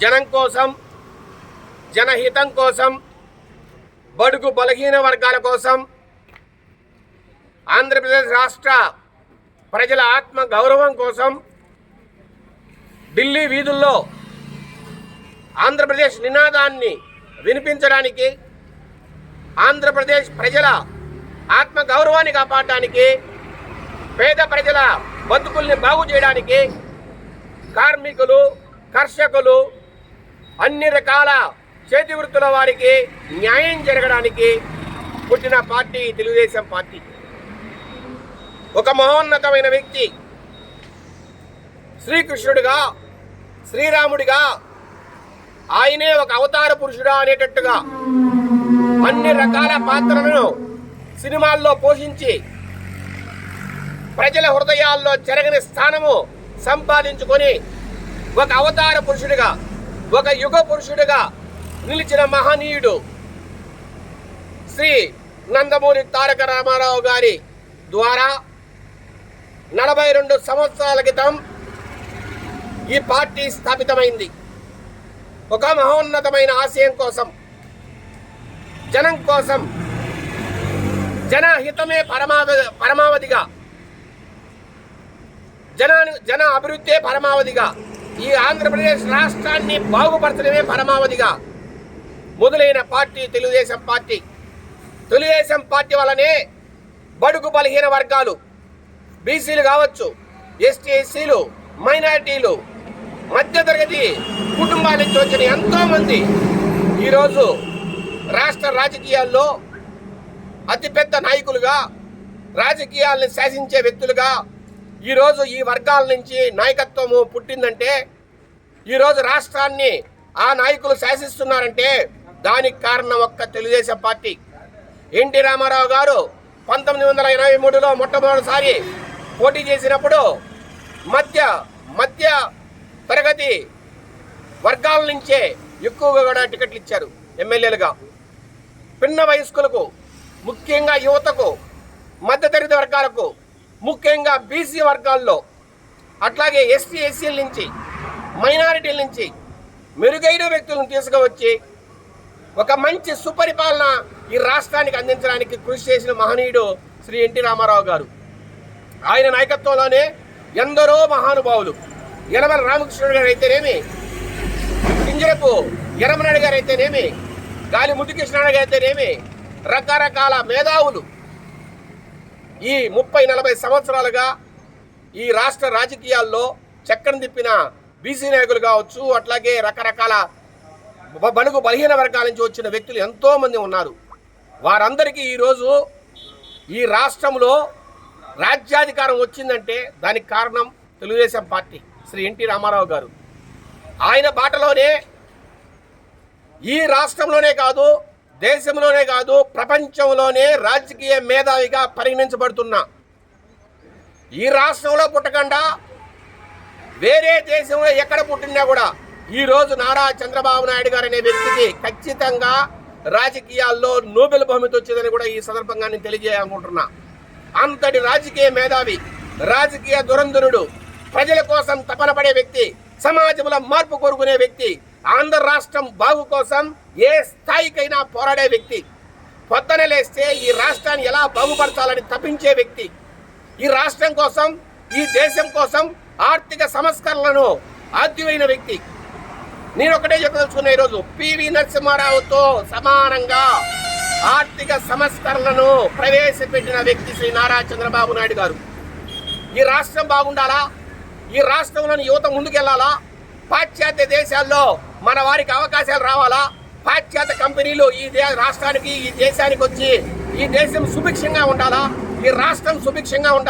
జనం కోసం జనహితం కోసం బడుగు బలహీన వర్గాల కోసం ఆంధ్రప్రదేశ్ రాష్ట్ర ప్రజల ఆత్మ గౌరవం కోసం ఢిల్లీ వీధుల్లో ఆంధ్రప్రదేశ్ నినాదాన్ని వినిపించడానికి ఆంధ్రప్రదేశ్ ప్రజల ఆత్మ గౌరవాన్ని కాపాడడానికి పేద ప్రజల బతుకుల్ని బాగు చేయడానికి కార్మికులు కర్షకులు అన్ని రకాల చేతి వృత్తుల వారికి న్యాయం జరగడానికి పుట్టిన పార్టీ తెలుగుదేశం పార్టీ. ఒక మహోన్నతమైన వ్యక్తి. శ్రీకృష్ణుడిగా శ్రీరాముడిగా ఆయనే ఒక అవతార పురుషుడా అనేటట్టుగా అన్ని రకాల పాత్రలను సినిమాల్లో పోషించి ప్రజల హృదయాల్లో జరగని స్థానము సంపాదించుకొని ఒక అవతార పురుషుడిగా ఒక యుగ పురుషుడిగా నిలిచిన మహనీయుడు శ్రీ నందమూరి తారక రామారావు గారి ద్వారా నలభై రెండు సంవత్సరాల క్రితం ఈ పార్టీ స్థాపితమైంది. ఒక మహోన్నతమైన ఆశయం కోసం జనం కోసం జనహితమే పరమావధి పరమావధిగా జన జన అభివృద్ధే పరమావధిగా ఈ ఆంధ్రప్రదేశ్ రాష్ట్రాన్ని బాగుపరచడమే పరమావధిగా. మొదలైన party Telugu Desam party. Telugu Desam party వల్లనే బడుగు బలహీన వర్గాలు బీసీలు కావచ్చు ఎస్టీ ఎస్సీలు మైనారిటీలు మధ్యతరగతి కుటుంబాల నుంచి వచ్చిన ఎంతోమంది ఈరోజు రాష్ట్ర రాజకీయాల్లో అతిపెద్ద నాయకులుగా రాజకీయాల్ని శాసించే వ్యక్తులుగా ఈరోజు ఈ వర్గాల నుంచి నాయకత్వము పుట్టిందంటే ఈరోజు రాష్ట్రాన్ని ఆ నాయకులు శాసిస్తున్నారంటే దానికి కారణం ఒక్క తెలుగుదేశం పార్టీ. ఎన్టీ రామారావు గారు పంతొమ్మిది వందల ఎనభై మూడులో మొట్టమొదటిసారి పోటీ చేసినప్పుడు మధ్య మధ్య తరగతి వర్గాల నుంచే ఎక్కువగా కూడా టికెట్లు ఇచ్చారు ఎమ్మెల్యేలుగా. పిన్న వయస్కులకు ముఖ్యంగా యువతకు మధ్యతరగతి వర్గాలకు ముఖ్యంగా బీసీ వర్గాల్లో అట్లాగే ఎస్సీ ఎస్సీల నుంచి మైనారిటీల నుంచి మెరుగైన వ్యక్తులను తీసుకువచ్చి ఒక మంచి సుపరిపాలన ఈ రాష్ట్రానికి అందించడానికి కృషి చేసిన మహనీయుడు శ్రీ ఎన్టీ రామారావు గారు. ఆయన నాయకత్వంలోనే ఎందరో మహానుభావులు యనమల రామకృష్ణుడు గారు అయితేనేమి కింజరపు ఎరమనాయుడు గారు అయితేనేమి గాలి ముద్దుకృష్ణాడు గారు అయితేనేమి రకరకాల మేధావులు ఈ ముప్పై నలభై సంవత్సరాలుగా ఈ రాష్ట్ర రాజకీయాల్లో చక్కని తిప్పిన బీసీ నాయకులు కావచ్చు అట్లాగే రకరకాల బడుగు బలహీన వర్గాల నుంచి వచ్చిన వ్యక్తులు ఎంతోమంది ఉన్నారు. వారందరికీ ఈరోజు ఈ రాష్ట్రంలో రాజ్యాధికారం వచ్చిందంటే దానికి కారణం తెలుగుదేశం పార్టీ శ్రీ ఎన్టీ రామారావు గారు. ఆయన బాటలోనే ఈ రాష్ట్రంలోనే కాదు దేశంలోనే కాదు ప్రపంచంలోనే రాజకీయ మేధావిగా పరిగణించబడుతున్న ఈ రాష్ట్రంలో పుట్టకుండా వేరే దేశంలో ఎక్కడ పుట్టినా కూడా ఈ రోజు నారా చంద్రబాబు నాయుడు గారు అనే వ్యక్తికి ఖచ్చితంగా రాజకీయాల్లో నోబెల్ బహుమతి వచ్చిందని కూడా ఈ సందర్భంగా నేను తెలియజేయాలనుకుంటున్నా. అంతటి రాజకీయ మేధావి రాజకీయ దురంధరుడు ప్రజల కోసం తపన పడే వ్యక్తి సమాజంలో మార్పు కోరుకునే వ్యక్తి ఆంధ్ర రాష్ట్రం బాగు కోసం ఏ స్థాయికైనా పోరాడే వ్యక్తి. పొద్దున లేస్తే ఈ రాష్ట్రాన్ని ఎలా బాగుపరచాలని తప్పించే వ్యక్తి. ఈ రాష్ట్రం కోసం ఈ దేశం కోసం ఆర్థిక సంస్కరణలను ఆద్యమైన వ్యక్తి. నేను ఒకటే చెప్పదలుచుకున్నా ఈరోజు పివి నరసింహారావుతో సమానంగా ఆర్థిక సంస్కరణలను ప్రవేశపెట్టిన వ్యక్తి శ్రీ నారా చంద్రబాబు నాయుడు గారు. ఈ రాష్ట్రం బాగుండాలా? ఈ రాష్ట్రంలోని యువత ముందుకెళ్ళాలా? పాశ్చాత్య దేశాల్లో మన వారికి అవకాశాలు రావాలా? పాశ్చాత్య కంపెనీలు ఈ రాష్ట్రానికి ఈ దేశానికి వచ్చి ఈ దేశం సుభిక్షంగా ఉండాలా? ఈ రాష్ట్రం సుభిక్షంగా ఉండాలా?